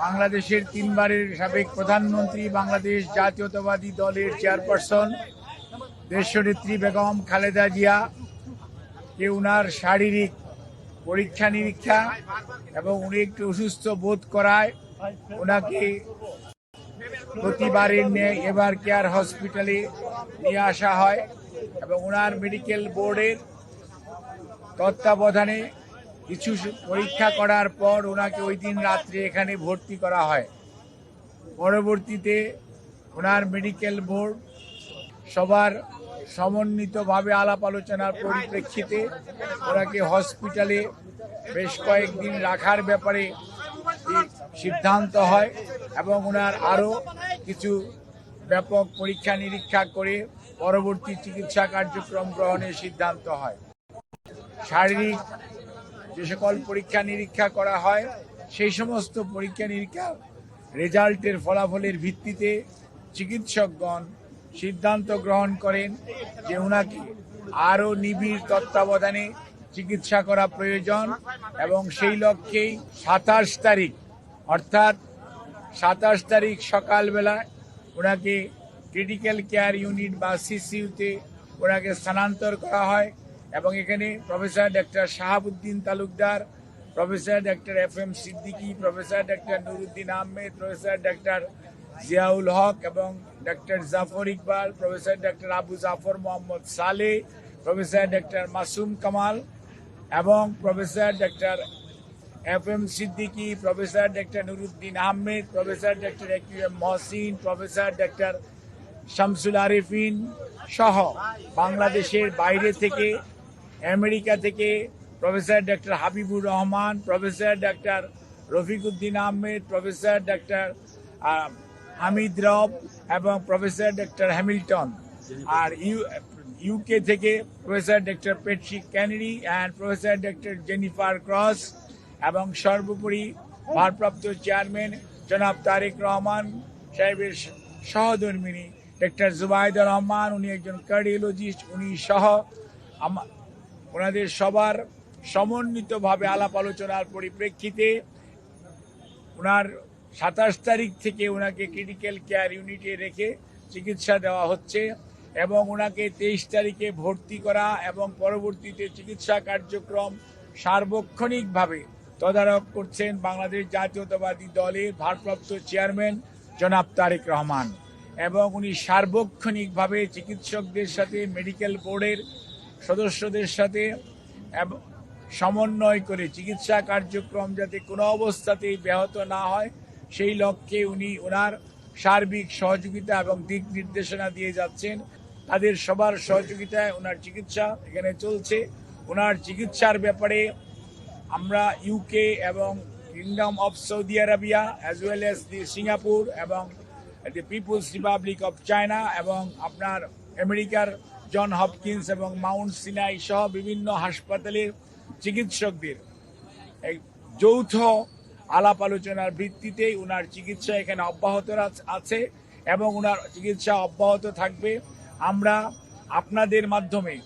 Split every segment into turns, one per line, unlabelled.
বাংলাদেশের তিনবারের সাবেক প্রধানমন্ত্রী, বাংলাদেশ জাতীয়তাবাদী দলের চেয়ারপারসন দেশনেত্রী বেগম খালেদা জিয়া কে উনার শারীরিক পরীক্ষা নিরীক্ষা এবং উনি একটু অসুস্থ বোধ করায় ওনাকে প্রতিবারের ন্যায় এবার কেয়ার হসপিটালে নিয়ে আসা হয় এবং ওনার মেডিকেল বোর্ডের তত্ত্বাবধানে কিছু পরীক্ষা করার পর ওনাকে ওই দিন রাত্রে এখানে ভর্তি করা হয়। পরবর্তীতে ওনার মেডিকেল বোর্ড সবার সমন্বিতভাবে আলাপ আলোচনার পরিপ্রেক্ষিতে ওনাকে হসপিটালে বেশ কয়েকদিন রাখার ব্যাপারে সিদ্ধান্ত হয় এবং ওনার আরও কিছু ব্যাপক পরীক্ষা নিরীক্ষা করে পরবর্তী চিকিৎসা কার্যক্রম গ্রহণের সিদ্ধান্ত হয়। শারীরিক যে সকল পরীক্ষা নিরীক্ষা করা হয়, সেই সমস্ত পরীক্ষা নিরীক্ষা রেজাল্টের ফলাফলের ভিত্তিতে চিকিৎসকগণ সিদ্ধান্ত গ্রহণ করেন যে ওনাকে আরও নিবিড় তত্ত্বাবধানে চিকিৎসা করা প্রয়োজন এবং সেই লক্ষ্যেই সাতাশ তারিখ, অর্থাৎ সাতাশ তারিখ সকালবেলায় ওনাকে ক্রিটিক্যাল কেয়ার ইউনিট বা সিসিউতে ওনাকে স্থানান্তর করা হয়। এবং এখানে professor doctor Shahabuddin Talukdar professor doctor F M Siddiqui professor doctor Nuruddin Ahmed professor doctor Ziaul Haque এবং doctor Zafar Iqbal professor doctor Abu Jafar Mohammad Saleh professor doctor Masum Kamal এবং professor doctor F M Siddiqui professor doctor Nuruddin Ahmed professor doctor A Q M Mohsin professor doctor Shamsul Arefin সহ বাংলাদেশের বাইরে থেকে America থেকে professor doctor Habibur Rahman, professor doctor Rafiquddin Ahmed, professor doctor Hamid Rab এবং professor doctor Hamilton. আর you UK থেকে professor doctor Patrick Kennedy and professor doctor Jennifer Cross এবং সর্বোপরি ভারপ্রাপ্ত চেয়ারম্যান জনাব তারেক রহমান সাহেবের সহধর্মিনী ডক্টর জুবাইদুর রহমান, উনি একজন কার্ডিওলজিস্ট, উনি সহ ওনাদের সবার সমন্বিতভাবে আলাপ আলোচনার পরিপ্রেক্ষিতে ওনার সাতাশ তারিখ থেকে ওনাকে ক্রিটিক্যাল কেয়ার ইউনিটে রেখে চিকিৎসা দেওয়া হচ্ছে এবং ওনাকে তেইশ তারিখে ভর্তি করা এবং পরবর্তীতে চিকিৎসা কার্যক্রম সার্বক্ষণিকভাবে তদারক করছেন বাংলাদেশ জাতীয়তাবাদী দলের ভারপ্রাপ্ত চেয়ারম্যান জনাব তারেক রহমান এবং উনি সার্বক্ষণিকভাবে চিকিৎসকদের সাথে মেডিকেল বোর্ডের সদস্যদের সাথে সমন্বয় করে চিকিৎসা কার্যক্রম যাতে কোনো অবস্থাতেই ব্যাহত না হয়, সেই লক্ষ্যে উনি ওনার সার্বিক সহযোগিতা এবং দিক নির্দেশনা দিয়ে যাচ্ছেন। তাদের সবার সহযোগিতায় ওনার চিকিৎসা এখানে চলছে। ওনার চিকিৎসার ব্যাপারে আমরা ইউকে এবং kingdom of Saudi Arabia as well as the Singapore এবং the people's republic of China এবং আপনার আমেরিকার জন হপকিন্স এবং মাউন্ট সিনাই সহ বিভিন্ন হাসপাতালের চিকিৎসকদের। এই যৌথ আলাপ আলোচনার ভিত্তিতেই ওনার চিকিৎসা এখানে অব্যাহত আছ- এবং ওনার চিকিৎসা অব্যাহত থাকবে। আমরা আপনাদের মাধ্যমে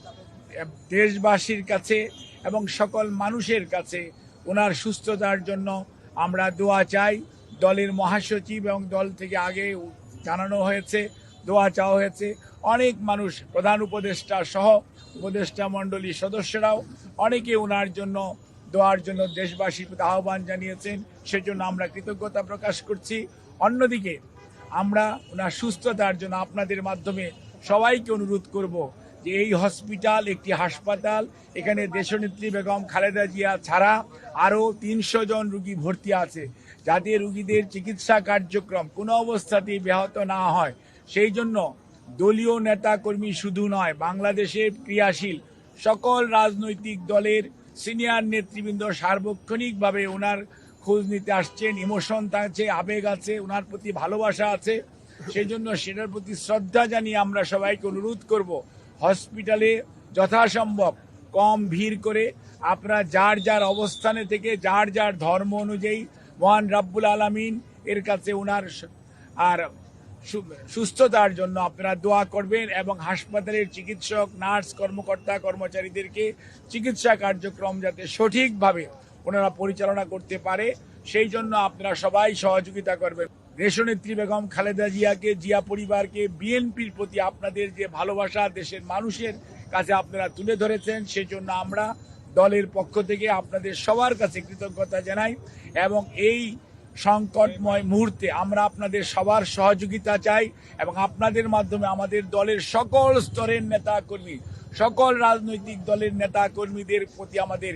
দেশবাসীর কাছে এবং সকল মানুষের কাছে ওনার সুস্থতার জন্য আমরা দোয়া চাই। দলের মহাসচিব এবং দল থেকে আগে জানানো হয়েছে, দোয়া চাওয়া হয়েছে। অনেক মানুষ প্রধান উপদেষ্টা সহ উপদেষ্টা মণ্ডলীর সদস্যরাও অনেকে ওনার জন্য, দোয়ার জন্য দেশবাসীর প্রতি আহ্বান জানিয়েছেন। সেজন্য আমরা কৃতজ্ঞতা প্রকাশ করছি। অন্যদিকে আমরা ওনার সুস্থতার জন্য আপনাদের মাধ্যমে সবাইকে অনুরোধ করব যে এই হসপিটাল একটি হাসপাতাল, এখানে দেশনেত্রী বেগম খালেদা জিয়া ছাড়া আরও তিনশো জন রুগী ভর্তি আছে। যাতে রুগীদের চিকিৎসা কার্যক্রম কোনো অবস্থাতেই ব্যাহত না হয়, সেই জন্য দলীয় নেতা কর্মী শুধু নয়, বাংলাদেশের ক্রিয়াশীল সকল রাজনৈতিক দলের সিনিয়র নেতৃবৃন্দ সার্বক্ষণিকভাবে ওনার খোঁজ নিতে আসছেন। ইমোশন আছে, আবেগ আছে, ওনার প্রতি ভালোবাসা আছে। সেই জন্য সেটার প্রতি শ্রদ্ধা জানিয়ে আমরা সবাইকে অনুরোধ করব, হসপিটালে যথাসম্ভব কম ভিড় করে আপনারা যার যার অবস্থানে থেকে, যার যার ধর্ম অনুযায়ী মহান রাব্বুল আলামিন এর কাছে ওনার আর সুস্থতার জন্য আপনারা দোয়া করবেন এবং হাসপাতালের চিকিৎসক, নার্স, কর্মকর্তা, কর্মচারীদেরকে চিকিৎসা কার্যক্রম যাতে সঠিকভাবে ওনারা পরিচালনা করতে পারে, সেই জন্য আপনারা সবাই সহযোগিতা করবেন। দেশনেত্রী বেগম খালেদা জিয়াকে, জিয়া পরিবারকে, বিএনপির প্রতি আপনাদের যে ভালোবাসা দেশের মানুষের কাছে আপনারা তুলে ধরেছেন, সেজন্য আমরা দলের পক্ষ থেকে আপনাদের সবার কাছে কৃতজ্ঞতা জানাই এবং এই সংকটময় মুহূর্তে আমরা আপনাদের সবার সহযোগিতা চাই এবং আপনাদের মাধ্যমে আমাদের দলের সকল স্তরের নেতা কর্মী সকল রাজনৈতিক দলের নেতা কর্মীদের প্রতি আমাদের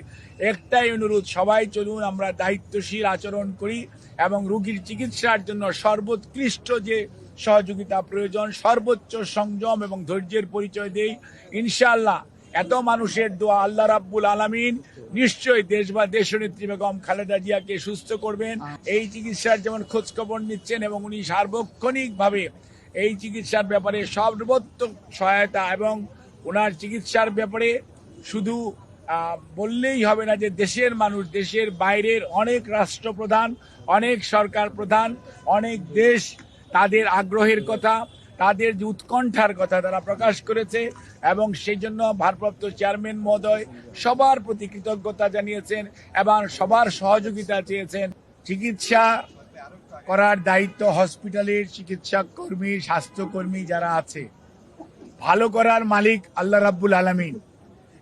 একটাই অনুরোধ, সবাই চলুন আমরা দায়িত্বশীল আচরণ করি এবং রোগীর চিকিৎসার জন্য সর্বোৎকৃষ্ট যে সহযোগিতা প্রয়োজন, সর্বোচ্চ সংযম এবং ধৈর্যের পরিচয় দেই। ইনশাআল্লাহ এত মানুষের দোয়া আল্লাহ রাব্বুল আলামিন নিশ্চয়ই দেশ বা দেশ দেশনেত্রী বেগম খালেদা জিয়াকে সুস্থ করবেন। এই চিকিৎসার যেমন খোঁজ খবর নিচ্ছেন এবং উনি সার্বক্ষণিকভাবে এই চিকিৎসার ব্যাপারে সর্বোত্তম সহায়তা এবং ওনার চিকিৎসার ব্যাপারে শুধু বললেই হবে না যে দেশের মানুষ, দেশের বাইরের অনেক রাষ্ট্রপ্রধান, অনেক সরকার প্রধান, অনেক দেশ তাদের আগ্রহের কথা তাদের যে উৎকণ্ঠার কথা তারা প্রকাশ করেছে এবং সেই জন্য ভারপ্রাপ্ত চেয়ারম্যান মহোদয় সবার প্রতি কৃতজ্ঞতা জানিয়েছেন এবং সবার সহযোগিতা চেয়েছেন। চিকিৎসা করার দায়িত্ব হসপিটালের চিকিৎসা কর্মী, স্বাস্থ্যকর্মী যারা আছে। ভালো করার মালিক আল্লাহ রাব্বুল আলামিন।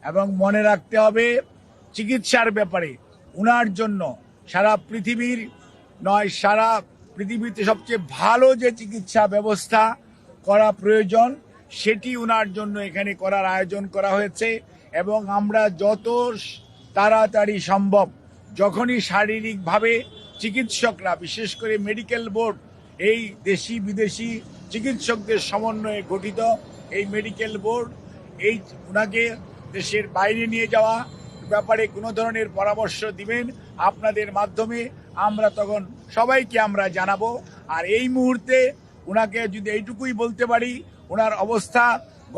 এবং মনে রাখতে হবে, চিকিৎসার ব্যাপারে উনার জন্য সারা পৃথিবীর নয়, সারা পৃথিবীতে সবচেয়ে ভালো যে চিকিৎসা ব্যবস্থা করা প্রয়োজন, সেটি ওনার জন্য এখানে করার আয়োজন করা হয়েছে এবং আমরা যত তাড়াতাড়ি সম্ভব, যখনই শারীরিকভাবে চিকিৎসকরা, বিশেষ করে মেডিকেল বোর্ড, এই দেশি বিদেশি চিকিৎসকদের সমন্বয়ে গঠিত এই মেডিকেল বোর্ড, এই ওনাকে দেশের বাইরে নিয়ে যাওয়া ব্যাপারে কোনো ধরনের পরামর্শ দিবেন আপনাদের মাধ্যমে আমরা তখন সবাইকে আমরা জানাব। আর এই মুহূর্তে ওনাকে যদি এইটুকুই বলতে পারি, ওনার অবস্থা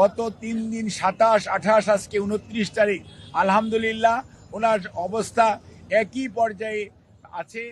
গত তিন দিন সাতাশ, আঠাশ, আজকে উনত্রিশ তারিখ। আলহামদুলিল্লাহ, ওনার অবস্থা একই পর্যায়ে আছে।